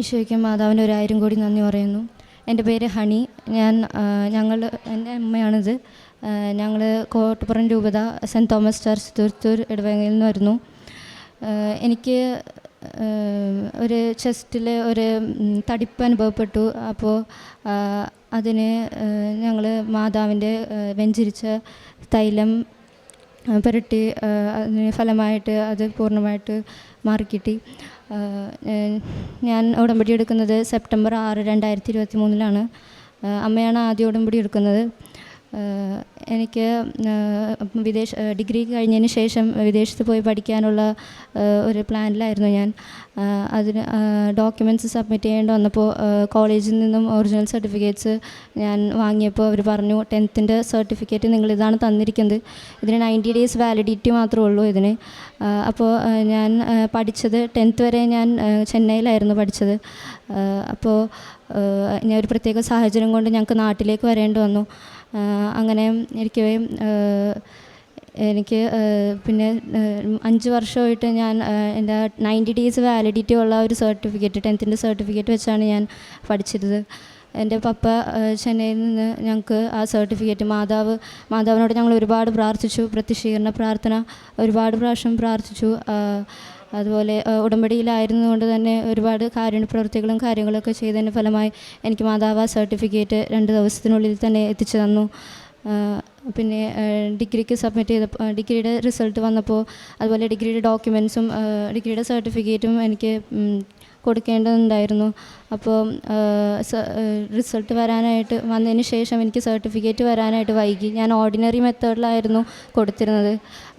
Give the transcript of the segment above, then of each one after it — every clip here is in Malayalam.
ഈശോയ്ക്കും മാതാവിന് ഒരായിരം കോടി നന്ദി പറയുന്നു. എന്റെ പേര് ഹണി. ഞാൻ ഞങ്ങൾ എന്റെ അമ്മയാണിത്. ഞങ്ങൾ കോട്ടപ്പുറം രൂപത സെന്റ് തോമസ് ചർച്ച് തുരുത്തൂർ ഇടവകയിൽ നിന്ന് വരുന്നു. എനിക്ക് ഒരു ചെസ്റ്റിൽ ഒരു തടിപ്പ് അനുഭവപ്പെട്ടു. അപ്പോൾ അതിന് ഞങ്ങൾ മാതാവിന്റെ വെഞ്ചിരിച്ച തൈലം പുരട്ടി അതിന് ഫലമായിട്ട് അത് പൂർണമായിട്ട് മാറിക്കിട്ടി. ഞാൻ ഉടമ്പടി എടുക്കുന്നത് സെപ്റ്റംബർ ആറ് രണ്ടായിരത്തി ഇരുപത്തി മൂന്നിലാണ് അമ്മയാണ് ആദ്യം ഉടമ്പടി എടുക്കുന്നത്. എനിക്ക് വിദേശ ഡിഗ്രി കഴിഞ്ഞതിന് ശേഷം വിദേശത്ത് പോയി പഠിക്കാനുള്ള ഒരു പ്ലാനിലായിരുന്നു ഞാൻ. അതിന് ഡോക്യുമെന്റ്സ് സബ്മിറ്റ് ചെയ്യേണ്ടി വന്നപ്പോൾ കോളേജിൽ നിന്നും ഒറിജിനൽ സർട്ടിഫിക്കറ്റ്സ് ഞാൻ വാങ്ങിയപ്പോൾ അവർ പറഞ്ഞു ടെൻത്തിന്റെ സർട്ടിഫിക്കറ്റ് നിങ്ങൾ ഇതാണ് തന്നിരിക്കുന്നത്. ഇതിന് നയന്റി ഡേയ്സ് വാലിഡിറ്റി മാത്രമേ ഉള്ളൂ ഇതിന്. അപ്പോൾ ഞാൻ പഠിച്ചത് ടെൻത്ത് വരെ ഞാൻ ചെന്നൈയിലായിരുന്നു പഠിച്ചത്. അപ്പോൾ ഞാൻ ഒരു പ്രത്യേക സാഹചര്യം കൊണ്ട് ഞങ്ങൾക്ക് നാട്ടിലേക്ക് വരേണ്ടി വന്നു. അങ്ങനെ ഇരിക്കവേ എനിക്ക് പിന്നെ അഞ്ച് വർഷമായിട്ട് ഞാൻ എന്റെ നയന്റി ഡേയ്സ് വാലിഡിറ്റി ഉള്ള ഒരു സർട്ടിഫിക്കറ്റ് ടെൻത്തിന്റെ സർട്ടിഫിക്കറ്റ് വെച്ചാണ് ഞാൻ പഠിച്ചിരുന്നത് എന്റെ പപ്പ ചെന്നൈയിൽ നിന്ന് ഞങ്ങൾക്ക് ആ സർട്ടിഫിക്കറ്റ് മാതാവ് മാതാവിനോട് ഞങ്ങൾ ഒരുപാട് പ്രാർത്ഥിച്ചു. പ്രത്യക്ഷീകരണ പ്രാർത്ഥന ഒരുപാട് പ്രാവശ്യം പ്രാർത്ഥിച്ചു. അതുപോലെ ഉടമ്പടിയിലായിരുന്നു കൊണ്ട് തന്നെ ഒരുപാട് കാരുണ്യ പ്രവൃത്തികളും കാര്യങ്ങളൊക്കെ ചെയ്തതിന്റെ ഫലമായി എനിക്ക് മാതാവ് സർട്ടിഫിക്കറ്റ് രണ്ട് ദിവസത്തിനുള്ളിൽ തന്നെ എത്തിച്ചു തന്നു. പിന്നെ ഡിഗ്രിക്ക് സബ്മിറ്റ് ചെയ്ത ഡിഗ്രിയുടെ റിസൾട്ട് വന്നപ്പോൾ അതുപോലെ ഡിഗ്രിയുടെ ഡോക്യുമെൻസും ഡിഗ്രിയുടെ സർട്ടിഫിക്കറ്റും എനിക്ക് കൊടുക്കേണ്ടതുണ്ടായിരുന്നു. അപ്പോൾ റിസൾട്ട് വരാനായിട്ട് വന്നതിന് ശേഷം എനിക്ക് സർട്ടിഫിക്കറ്റ് വരാനായിട്ട് വൈകി. ഞാൻ ഓർഡിനറി മെത്തേഡിലായിരുന്നു കൊടുത്തിരുന്നത്.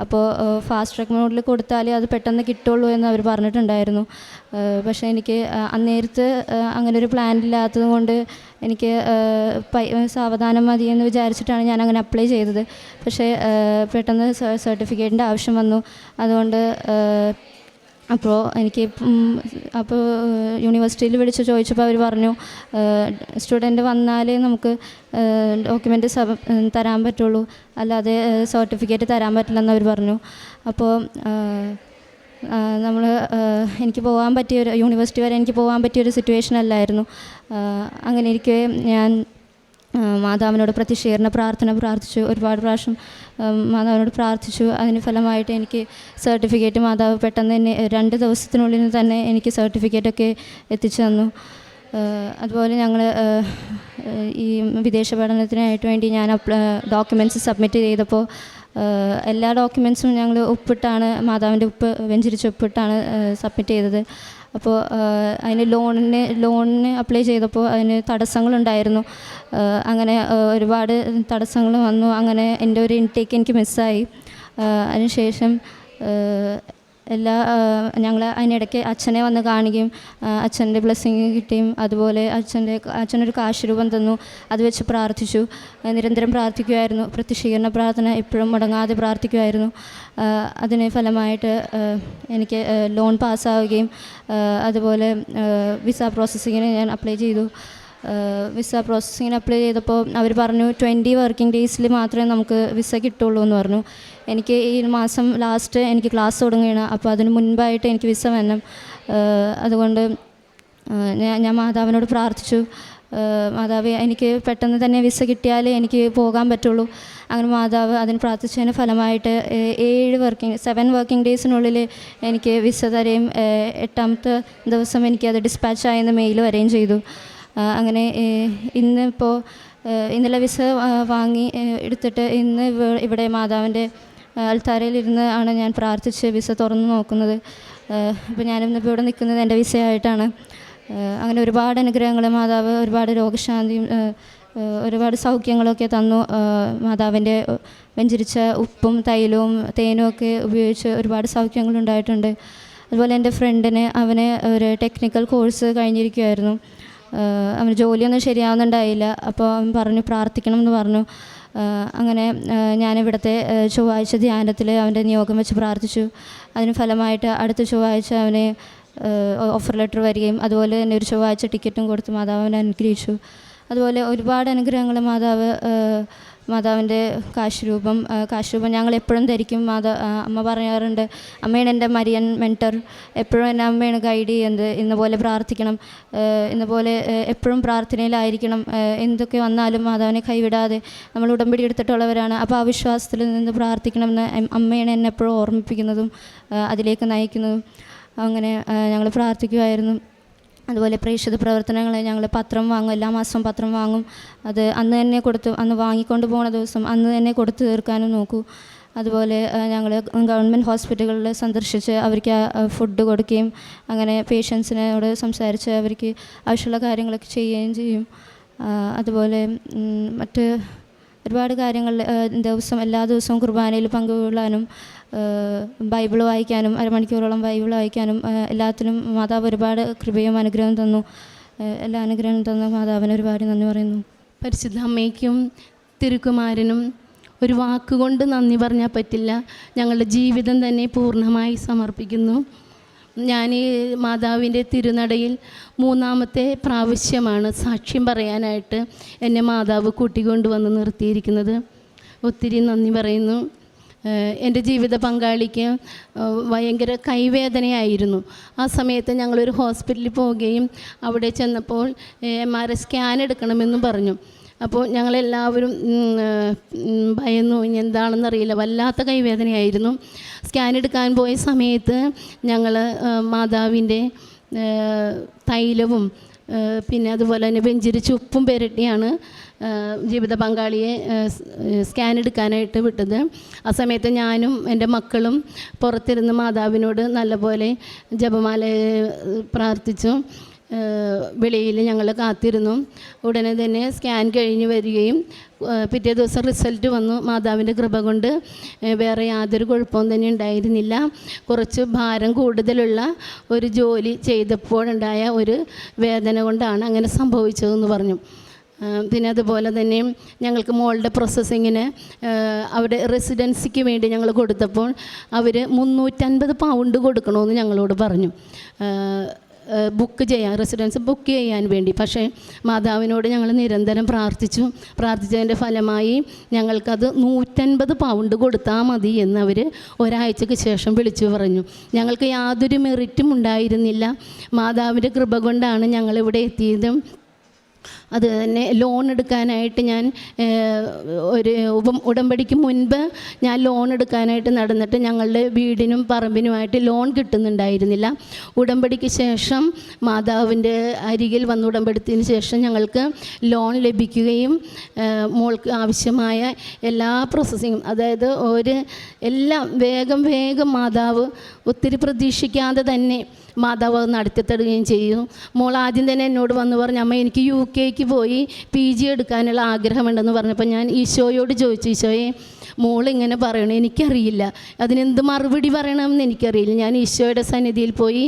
അപ്പോൾ ഫാസ്റ്റ് ട്രാക്ക് മോഡിൽ കൊടുത്താലേ അത് പെട്ടെന്ന് കിട്ടുള്ളൂ എന്ന് അവർ പറഞ്ഞിട്ടുണ്ടായിരുന്നു. പക്ഷേ എനിക്ക് അന്നേരത്ത് ആഹ് അങ്ങനെ ഒരു പ്ലാൻ ഇല്ലാത്തത് കൊണ്ട് എനിക്ക് സാവധാനം മതി എന്ന് വിചാരിച്ചിട്ടാണ് ഞാൻ അങ്ങനെ അപ്ലൈ ചെയ്തത്. പക്ഷേ പെട്ടെന്ന് സർട്ടിഫിക്കറ്റിന്റെ ആവശ്യം വന്നു. അതുകൊണ്ട് അപ്പോൾ എനിക്ക് അപ്പോൾ യൂണിവേഴ്സിറ്റിയിൽ വിളിച്ച് ചോദിച്ചപ്പോൾ അവർ പറഞ്ഞു സ്റ്റുഡന്റ് വന്നാലേ നമുക്ക് ഡോക്യുമെന്റ് സബ് തരാൻ പറ്റുള്ളൂ. അല്ലാതെ സർട്ടിഫിക്കറ്റ് തരാൻ പറ്റില്ലെന്ന് അവർ പറഞ്ഞു. അപ്പോൾ നമ്മൾ എനിക്ക് പോകാൻ പറ്റിയ ഒരു യൂണിവേഴ്സിറ്റി വരെ എനിക്ക് പോകാൻ പറ്റിയൊരു സിറ്റുവേഷൻ അല്ലായിരുന്നു. അങ്ങനെ ഇരിക്കെ ഞാൻ മാതാവിനോട് പ്രത്യക്ഷീകരണ പ്രാർത്ഥന പ്രാർത്ഥിച്ചു. ഒരുപാട് പ്രാവശ്യം മാതാവിനോട് പ്രാർത്ഥിച്ചു. അതിന് ഫലമായിട്ട് എനിക്ക് സർട്ടിഫിക്കറ്റ് മാതാവ് പെട്ടെന്ന് തന്നെ രണ്ട് ദിവസത്തിനുള്ളിൽ തന്നെ എനിക്ക് സർട്ടിഫിക്കറ്റൊക്കെ എത്തിച്ചു തന്നു. അതുപോലെ ഞങ്ങൾ ഈ വിദേശ പഠനത്തിനായിട്ട് വേണ്ടി ഞാൻ ഡോക്യുമെന്റ്സ് സബ്മിറ്റ് ചെയ്തപ്പോൾ എല്ലാ ഡോക്യുമെൻസും ഞങ്ങൾ ഒപ്പിട്ടാണ് മാതാവിന്റെ ഉപ്പ് വെഞ്ചരിച്ച് ഒപ്പിട്ടാണ് സബ്മിറ്റ് ചെയ്തത്. അപ്പോൾ അതിന് ലോണിന് ലോണിന് അപ്ലൈ ചെയ്തപ്പോൾ അതിന് തടസ്സങ്ങളുണ്ടായിരുന്നു. അങ്ങനെ ഒരുപാട് തടസ്സങ്ങൾ വന്നു. അങ്ങനെ എന്റെ ഒരു ഇൻടേക്ക് എനിക്ക് മിസ്സായി അതിനുശേഷം എല്ലാ ഞങ്ങൾ അതിനിടയ്ക്ക് അച്ഛനെ വന്ന് കാണുകയും അച്ഛന്റെ ബ്ലെസ്സിങ് കിട്ടിയും അതുപോലെ അച്ഛന്റെ അച്ഛനൊരു കാശ് രൂപം തന്നു അത് വെച്ച് പ്രാർത്ഥിച്ചു നിരന്തരം പ്രാർത്ഥിക്കുമായിരുന്നു പ്രത്യക്ഷീകരണ പ്രാർത്ഥന എപ്പോഴും മുടങ്ങാതെ പ്രാർത്ഥിക്കുമായിരുന്നു അതിന് ഫലമായിട്ട് എനിക്ക് ലോൺ പാസ്സാവുകയും അതുപോലെ വിസ പ്രോസസ്സിങ്ങിന് ഞാൻ അപ്ലൈ ചെയ്തു വിസ പ്രോസസ്സിങ്ങിന് അപ്ലൈ ചെയ്തപ്പോൾ അവർ പറഞ്ഞു ട്വന്റി വർക്കിംഗ് ഡേയ്സിൽ മാത്രമേ നമുക്ക് വിസ കിട്ടുള്ളൂ എന്ന് പറഞ്ഞു. എനിക്ക് ഈ മാസം ലാസ്റ്റ് എനിക്ക് ക്ലാസ് തുടങ്ങുകയാണ്. അപ്പോൾ അതിന് മുൻപായിട്ട് എനിക്ക് വിസ വേണം അതുകൊണ്ട് ഞാൻ മാതാവിനോട് പ്രാർത്ഥിച്ചു. മാതാവ് എനിക്ക് പെട്ടെന്ന് തന്നെ വിസ കിട്ടിയാലേ എനിക്ക് പോകാൻ പറ്റുള്ളൂ. അങ്ങനെ മാതാവ് അതിന് പ്രാർത്ഥിച്ചതിന് ഫലമായിട്ട് ഏഴ് വർക്കിംഗ് സെവൻ വർക്കിംഗ് ഡേയ്സിനുള്ളിൽ എനിക്ക് വിസ തരുകയും ഏഹ് എട്ടാമത്തെ ദിവസം എനിക്കത് ഡിസ്പാച്ച് ആയെന്ന് മെയിൽ വരികയും ചെയ്തു. അങ്ങനെ ഇന്നിപ്പോൾ ഇന്നലെ വിസ വാങ്ങി എടുത്തിട്ട് ഇന്ന് ഇവിടെ മാതാവിന്റെ അൽത്താരയിലിരുന്ന് ആണ് ഞാൻ പ്രാർത്ഥിച്ച് വിസ തുറന്ന് നോക്കുന്നത്. അപ്പോൾ ഞാനിന്നിപ്പോൾ ഇവിടെ നിൽക്കുന്നത് എന്റെ വിസയായിട്ടാണ്. അങ്ങനെ ഒരുപാട് അനുഗ്രഹങ്ങൾ മാതാവ് ഒരുപാട് രോഗശാന്തിയും ഒരുപാട് സൗഖ്യങ്ങളൊക്കെ തന്നു. മാതാവിന്റെ വെഞ്ചരിച്ച ഉപ്പും തൈലവും തേനും ഒക്കെ ഉപയോഗിച്ച് ഒരുപാട് സൗഖ്യങ്ങൾ ഉണ്ടായിട്ടുണ്ട് അതുപോലെ എന്റെ ഫ്രണ്ടിന് അവന് ഒരു ടെക്നിക്കൽ കോഴ്സ് കഴിഞ്ഞിരിക്കുമായിരുന്നു അവന് ജോലിയൊന്നും ശരിയാവുന്നുണ്ടായില്ല. അപ്പോൾ അവൻ പറഞ്ഞു പ്രാർത്ഥിക്കണം എന്ന് പറഞ്ഞു. അങ്ങനെ ഞാൻ ഞാനിവിടുത്തെ ആഹ് ചൊവ്വാഴ്ച ധ്യാനത്തിൽ അവന്റെ നിയോഗം വെച്ച് പ്രാർത്ഥിച്ചു. അതിന് ഫലമായിട്ട് അടുത്ത ചൊവ്വാഴ്ച അവന് ഓഫർ ലെറ്റർ വരികയും അതുപോലെ തന്നെ ഒരു ചൊവ്വാഴ്ച ടിക്കറ്റും കൊടുത്ത് മാതാവ് അവനെ അനുഗ്രഹിച്ചു. അതുപോലെ ഒരുപാട് അനുഗ്രഹങ്ങൾ മാതാവ് മാതാവിന്റെ കാശുരൂപം കാശുരൂപം ഞങ്ങൾ എപ്പോഴും ധരിക്കും. മാതാ അമ്മ പറയാറുണ്ട് അമ്മയാണ് എന്റെ മരിയൻ മെന്റർ എപ്പോഴും എന്നെ അമ്മയാണ് ഗൈഡ് ചെയ്യുന്നത്. ഇന്ന പോലെ പ്രാർത്ഥിക്കണം ഇന്ന പോലെ എപ്പോഴും പ്രാർത്ഥനയിലായിരിക്കണം. എന്തൊക്കെ വന്നാലും മാതാവിനെ കൈവിടാതെ നമ്മൾ ഉടമ്പടി എടുത്തിട്ടുള്ളവരാണ്. അപ്പോൾ ആ വിശ്വാസത്തിൽ നിന്ന് പ്രാർത്ഥിക്കണമെന്ന് അമ്മയാണ് എന്നെ എപ്പോഴും ഓർമ്മിപ്പിക്കുന്നതും അതിലേക്ക് നയിക്കുന്നതും. അങ്ങനെ ഞങ്ങൾ പ്രാർത്ഥിക്കുമായിരുന്നു അതുപോലെ പ്രേക്ഷിത പ്രവർത്തനങ്ങൾ ഞങ്ങൾ പത്രം വാങ്ങും എല്ലാ മാസവും പത്രം വാങ്ങും. അത് അന്ന് തന്നെ കൊടുത്തു അന്ന് വാങ്ങിക്കൊണ്ട് പോകുന്ന ദിവസം അന്ന് തന്നെ കൊടുത്തു തീർക്കാനും നോക്കൂ. അതുപോലെ ഞങ്ങൾ ഗവൺമെന്റ് ഹോസ്പിറ്റലുകളിൽ സന്ദർശിച്ച് അവർക്ക് ഫുഡ് കൊടുക്കുകയും അങ്ങനെ പേഷ്യൻസിനോട് സംസാരിച്ച് അവർക്ക് ആവശ്യമുള്ള കാര്യങ്ങളൊക്കെ ചെയ്യുകയും ചെയ്യും. അതുപോലെ മറ്റ് ഒരുപാട് കാര്യങ്ങൾ ദിവസം എല്ലാ ദിവസവും കുർബാനയിൽ പങ്കുകൊള്ളാനും ബൈബിൾ വായിക്കാനും അരമണിക്കൂറോളം ബൈബിൾ വായിക്കാനും എല്ലാത്തിനും മാതാവ് ഒരുപാട് കൃപയും അനുഗ്രഹവും തന്നു. എല്ലാ അനുഗ്രഹവും തന്ന മാതാവിന് ഒരുപാട് നന്ദി പറയുന്നു. പരിശുദ്ധ അമ്മയ്ക്കും തിരുക്കുമാരനും ഒരു വാക്കുകൊണ്ട് നന്ദി പറഞ്ഞാൽ പറ്റില്ല. ഞങ്ങളുടെ ജീവിതം തന്നെ പൂർണമായി സമർപ്പിക്കുന്നു. ഞാൻ ഈ മാതാവിന്റെ തിരുനടയിൽ മൂന്നാമത്തെ പ്രാവശ്യമാണ് സാക്ഷ്യം പറയാനായിട്ട് എന്നെ മാതാവ് കൂട്ടിക്കൊണ്ടുവന്ന് നിർത്തിയിരിക്കുന്നത്. ഒത്തിരി നന്ദി പറയുന്നു. എന്റെ ജീവിത പങ്കാളിക്ക് ഭയങ്കര കൈവേദനയായിരുന്നു. ആ സമയത്ത് ഞങ്ങളൊരു ഹോസ്പിറ്റലിൽ പോവുകയും അവിടെ ചെന്നപ്പോൾ എം ആർ ഐ സ്കാൻ എടുക്കണമെന്നും പറഞ്ഞു. അപ്പോൾ ഞങ്ങളെല്ലാവരും ഭയന്നു ഇനി എന്താണെന്നറിയില്ല വല്ലാത്ത കൈവേദനയായിരുന്നു. സ്കാൻ എടുക്കാൻ പോയ സമയത്ത് ഞങ്ങൾ മാതാവിന്റെ തൈലവും പിന്നെ അതുപോലെ തന്നെ വെഞ്ചിരിച്ചുപ്പും പെരട്ടിയാണ് ജീവിത പങ്കാളിയെ സ്കാൻ എടുക്കാനായിട്ട് വിട്ടത്. ആ സമയത്ത് ഞാനും എന്റെ മക്കളും പുറത്തിരുന്ന് മാതാവിനോട് നല്ലപോലെ ജപമാല പ്രാർത്ഥിച്ചു. വെളിയിൽ ഞങ്ങൾ കാത്തിരുന്നു. ഉടനെ തന്നെ സ്കാൻ കഴിഞ്ഞ് വരികയും പിറ്റേ ദിവസം റിസൾട്ട് വന്നു. മാതാവിന്റെ കൃപ കൊണ്ട് വേറെ യാതൊരു കുഴപ്പവും തന്നെ ഉണ്ടായിരുന്നില്ല. കുറച്ച് ഭാരം കൂടുതലുള്ള ഒരു ജോലി ചെയ്തപ്പോഴുണ്ടായ ഒരു വേദന കൊണ്ടാണ് അങ്ങനെ സംഭവിച്ചതെന്ന് പറഞ്ഞു. പിന്നെ അതുപോലെ തന്നെ ഞങ്ങൾക്ക് മോളുടെ പ്രോസസ്സിങ്ങിന് അവിടെ റെസിഡൻസിക്ക് വേണ്ടി ഞങ്ങൾ കൊടുത്തപ്പോൾ അവർ മുന്നൂറ്റൻപത് പൗണ്ട് കൊടുക്കണമെന്ന് ഞങ്ങളോട് പറഞ്ഞു. ബുക്ക് ചെയ്യാൻ റെസിഡൻസ് ബുക്ക് ചെയ്യാൻ വേണ്ടി. പക്ഷേ മാതാവിനോട് ഞങ്ങൾ നിരന്തരം പ്രാർത്ഥിച്ചു. പ്രാർത്ഥിച്ചതിന്റെ ഫലമായി ഞങ്ങൾക്കത് നൂറ്റൻപത് പൗണ്ട് കൊടുത്താൽ മതി എന്ന് അവർ ഒരാഴ്ചയ്ക്ക് ശേഷം വിളിച്ചു പറഞ്ഞു. ഞങ്ങൾക്ക് യാതൊരു മെറിറ്റും ഉണ്ടായിരുന്നില്ല. മാതാവിന്റെ കൃപ കൊണ്ടാണ് ഞങ്ങളിവിടെ എത്തിയത്. അത് തന്നെ ലോൺ എടുക്കാനായിട്ട് ഞാൻ ഒരു ഉപ ഉടമ്പടിക്ക് മുൻപ് ഞാൻ ലോൺ എടുക്കാനായിട്ട് നടന്നിട്ട് ഞങ്ങളുടെ വീടിനും പറമ്പിനുമായിട്ട് ലോൺ കിട്ടുന്നുണ്ടായിരുന്നില്ല. ഉടമ്പടിക്ക് ശേഷം മാതാവിന്റെ അരികിൽ വന്ന് ഉടമ്പെടുത്തതിന് ശേഷം ഞങ്ങൾക്ക് ലോൺ ലഭിക്കുകയും മോൾക്ക് ആവശ്യമായ എല്ലാ പ്രോസസ്സിങ്ങും അതായത് ഒരു എല്ലാം വേഗം വേഗം മാതാവ് ഒത്തിരി പ്രതീക്ഷിക്കാതെ തന്നെ മാതാവ് അത് നടത്തിത്തടുകയും ചെയ്തു. മോൾ ആദ്യം തന്നെ എന്നോട് വന്ന് പറഞ്ഞു അമ്മ എനിക്ക് യു കെക്ക് പോയി പി ജി എടുക്കാനുള്ള ആഗ്രഹമുണ്ടെന്ന് പറഞ്ഞപ്പോൾ ഞാൻ ഈശോയോട് ചോദിച്ചു ഈശോയെ മോൾ ഇങ്ങനെ പറയണം എനിക്കറിയില്ല. അതിനെന്ത് മറുപടി പറയണമെന്ന് എനിക്കറിയില്ല. ഞാൻ ഈശോയുടെ സന്നിധിയിൽ പോയി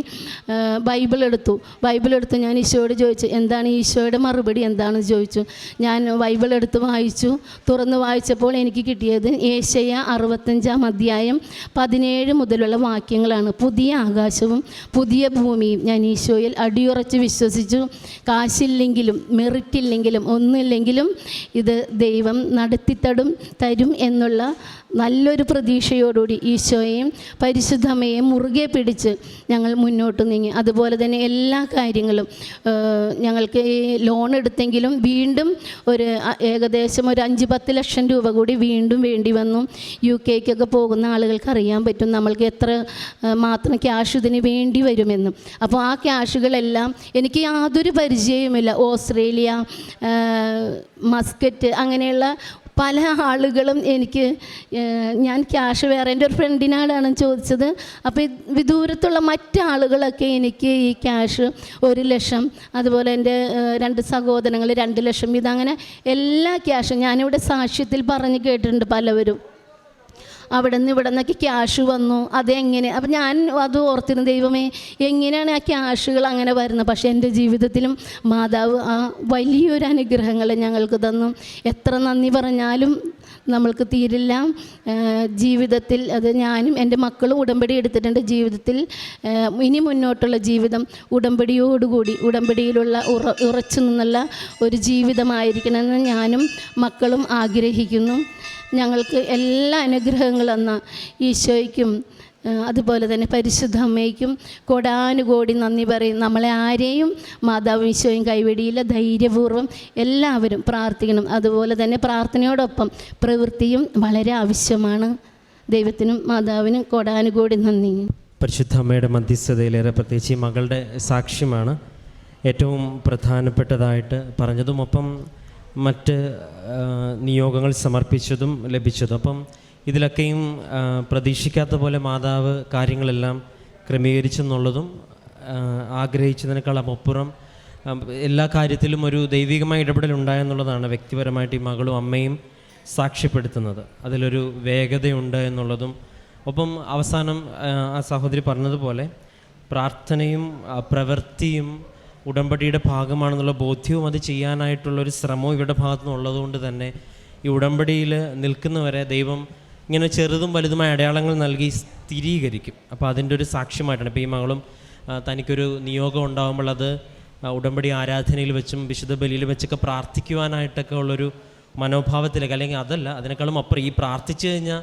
ബൈബിൾ എടുത്തു. ബൈബിൾ എടുത്ത് ഞാൻ ഈശോയോട് ചോദിച്ചു എന്താണ് ഈശോയുടെ മറുപടി? എന്താണെന്ന് ചോദിച്ചു. ഞാൻ ബൈബിൾ എടുത്ത് വായിച്ചു. തുറന്ന് വായിച്ചപ്പോൾ എനിക്ക് കിട്ടിയത് ഏഷ്യ അറുപത്തഞ്ചാം അധ്യായം പതിനേഴ് മുതലുള്ള വാക്യങ്ങളാണ്. പുതിയ ആകാശവും പുതിയ ഭൂമിയും ഞാൻ ഈശോയിൽ അടിയുറച്ച് വിശ്വസിച്ചു. കാശില്ലെങ്കിലും മെറിറ്റില്ലെങ്കിലും ഒന്നില്ലെങ്കിലും ഇത് ദൈവം നടത്തിത്തടും തരും എന്നുള്ള നല്ലൊരു പ്രതീക്ഷയോടുകൂടി ഈശോയെയും പരിശുദ്ധമ്മയെയും മുറുകെ പിടിച്ച് ഞങ്ങൾ മുന്നോട്ട് നീങ്ങി. അതുപോലെ തന്നെ എല്ലാ കാര്യങ്ങളും ഞങ്ങൾക്ക് ഈ ലോൺ എടുത്തെങ്കിലും വീണ്ടും ഒരു ഏകദേശം ഒരു അഞ്ച് പത്ത് ലക്ഷം രൂപ കൂടി വീണ്ടും വേണ്ടി വന്നു. യു കെക്കൊക്കെ പോകുന്ന ആളുകൾക്ക് അറിയാൻ പറ്റും നമ്മൾക്ക് എത്ര മാത്രം ക്യാഷ് ഇതിന് വേണ്ടി വരുമെന്നും. അപ്പോൾ ആ ക്യാഷുകളെല്ലാം എനിക്ക് യാതൊരു പരിചയവുമില്ല. ഓസ്ട്രേലിയ മസ്കറ്റ് അങ്ങനെയുള്ള പല ആളുകളും എനിക്ക് ഞാൻ ക്യാഷ് വേറെ എന്റെ ഒരു ഫ്രണ്ടിനാടാണ് ചോദിച്ചത്. അപ്പോൾ വിദൂരത്തുള്ള മറ്റ് ആളുകളൊക്കെ എനിക്ക് ഈ ക്യാഷ് ഒരു ലക്ഷം അതുപോലെ എന്റെ രണ്ട് സഹോദരങ്ങൾ രണ്ട് ലക്ഷം ഇതങ്ങനെ എല്ലാ ക്യാഷും ഞാനിവിടെ സാക്ഷ്യത്തിൽ പറഞ്ഞ് കേട്ടിട്ടുണ്ട് പലവരും. അവിടെ നിന്ന് ഇവിടെ നിന്നൊക്കെ ക്യാഷ് വന്നു. അതെങ്ങനെ? അപ്പം ഞാൻ അത് ഓർത്തിരുന്നു ദൈവമേ എങ്ങനെയാണ് ആ ക്യാഷുകൾ അങ്ങനെ വരുന്നത്? പക്ഷേ എന്റെ ജീവിതത്തിലും മാതാവ് ആ വലിയൊരു അനുഗ്രഹങ്ങൾ ഞങ്ങൾക്ക് തന്നു. എത്ര നന്ദി പറഞ്ഞാലും നമ്മൾക്ക് തീരില്ല. ജീവിതത്തിൽ അത് ഞാനും എന്റെ മക്കളും ഉടമ്പടി എടുത്തിട്ടുണ്ട് ജീവിതത്തിൽ. ഇനി മുന്നോട്ടുള്ള ജീവിതം ഉടമ്പടിയോടുകൂടി ഉടമ്പടിയിലുള്ള ഉറ ഉറച്ചു നിന്നുള്ള ഒരു ജീവിതമായിരിക്കണമെന്ന് ഞാനും മക്കളും ആഗ്രഹിക്കുന്നു. ഞങ്ങൾക്ക് എല്ലാ അനുഗ്രഹങ്ങളും എന്ന ഈശോയ്ക്കും അതുപോലെ തന്നെ പരിശുദ്ധ അമ്മയ്ക്കും കോടാനുകോടി നന്ദി പറയും നമ്മളെ ആരെയും മാതാവും ഈശോയും കൈവെടിയില്ല. ധൈര്യപൂർവം എല്ലാവരും പ്രാർത്ഥിക്കണം. അതുപോലെ തന്നെ പ്രാർത്ഥനയോടൊപ്പം പ്രവൃത്തിയും വളരെ ആവശ്യമാണ്. ദൈവത്തിനും മാതാവിനും കോടാനുകോടി നന്ദി. പരിശുദ്ധ അമ്മയുടെ മധ്യസ്ഥതയിലേറെ പ്രത്യേകിച്ച് ഈ മകളുടെ സാക്ഷ്യമാണ്. ഏറ്റവും പ്രധാനപ്പെട്ടതായിട്ട് പറഞ്ഞതും ഒപ്പം മറ്റ് നിയോഗങ്ങൾ സമർപ്പിച്ചതും ലഭിച്ചതും. അപ്പം ഇതിലൊക്കെയും പ്രതീക്ഷിക്കാത്ത പോലെ മാതാവ് കാര്യങ്ങളെല്ലാം ക്രമീകരിച്ചെന്നുള്ളതും ആഗ്രഹിച്ചതിനേക്കാളും അപ്പുറം എല്ലാ കാര്യത്തിലും ഒരു ദൈവികമായ ഇടപെടൽ ഉണ്ടായെന്നുള്ളതാണ് വ്യക്തിപരമായിട്ട് ഈ മകളും അമ്മയും സാക്ഷ്യപ്പെടുത്തുന്നത്. അതിലൊരു വേഗതയുണ്ട് എന്നുള്ളതും. ഒപ്പം അവസാനം ആ സഹോദരി പറഞ്ഞതുപോലെ പ്രാർത്ഥനയും പ്രവൃത്തിയും ഉടമ്പടിയുടെ ഭാഗമാണെന്നുള്ള ബോധ്യവും അത് ചെയ്യാനായിട്ടുള്ളൊരു ശ്രമവും ഇവരുടെ ഭാഗത്തു നിന്നുള്ളതുകൊണ്ട് തന്നെ ഈ ഉടമ്പടിയിൽ നിൽക്കുന്നവരെ ദൈവം ഇങ്ങനെ ചെറുതും വലുതുമായ അടയാളങ്ങൾ നൽകി സ്ഥിരീകരിക്കും. അപ്പോൾ അതിന്റെ ഒരു സാക്ഷ്യമായിട്ടാണ്. ഇപ്പോൾ ഈ മകളും തനിക്കൊരു നിയോഗം ഉണ്ടാകുമ്പോൾ അത് ഉടമ്പടി ആരാധനയിൽ വെച്ചും വിശുദ്ധ ബലിയിൽ വെച്ചൊക്കെ പ്രാർത്ഥിക്കുവാനായിട്ടൊക്കെ ഉള്ളൊരു മനോഭാവത്തിലേക്ക് അല്ലെങ്കിൽ അതല്ല അതിനേക്കാളും അപ്പുറം ഈ പ്രാർത്ഥിച്ചു കഴിഞ്ഞാൽ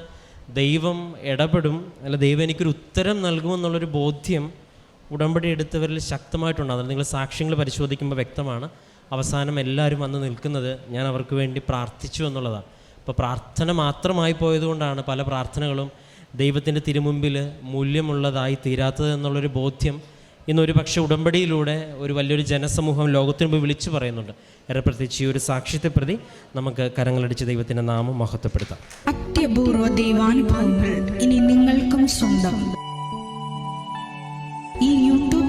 ദൈവം ഇടപെടും അല്ല ദൈവം എനിക്കൊരു ഉത്തരം നൽകുമെന്നുള്ളൊരു ബോധ്യം ഉടമ്പടി എടുത്തവരിൽ ശക്തമായിട്ടുണ്ട്. അത് നിങ്ങൾ സാക്ഷ്യങ്ങൾ പരിശോധിക്കുമ്പോൾ വ്യക്തമാണ്. അവസാനം എല്ലാവരും വന്ന് നിൽക്കുന്നത് ഞാൻ അവർക്ക് വേണ്ടി പ്രാർത്ഥിച്ചു എന്നുള്ളതാണ്. അപ്പോൾ പ്രാർത്ഥന മാത്രമായി പോയതുകൊണ്ടാണ് പല പ്രാർത്ഥനകളും ദൈവത്തിന്റെ തിരുമുമ്പിൽ മൂല്യമുള്ളതായി തീരാത്തത് എന്നുള്ളൊരു ബോധ്യം ഇന്നൊരു പക്ഷേ ഉടമ്പടിയിലൂടെ ഒരു വലിയൊരു ജനസമൂഹം ലോകത്തിന് മുമ്പ് വിളിച്ചു പറയുന്നുണ്ട്. ഏറെ പ്രത്യേകിച്ച് ഈ ഒരു സാക്ഷ്യത്തെ പ്രതി നമുക്ക് കരങ്ങളടിച്ച് ദൈവത്തിന്റെ നാമം മഹത്വപ്പെടുത്താം. അത്യപൂർവ ദൈവാനുഭവങ്ങൾ ഇനി നിങ്ങൾക്കും സ്വന്തം.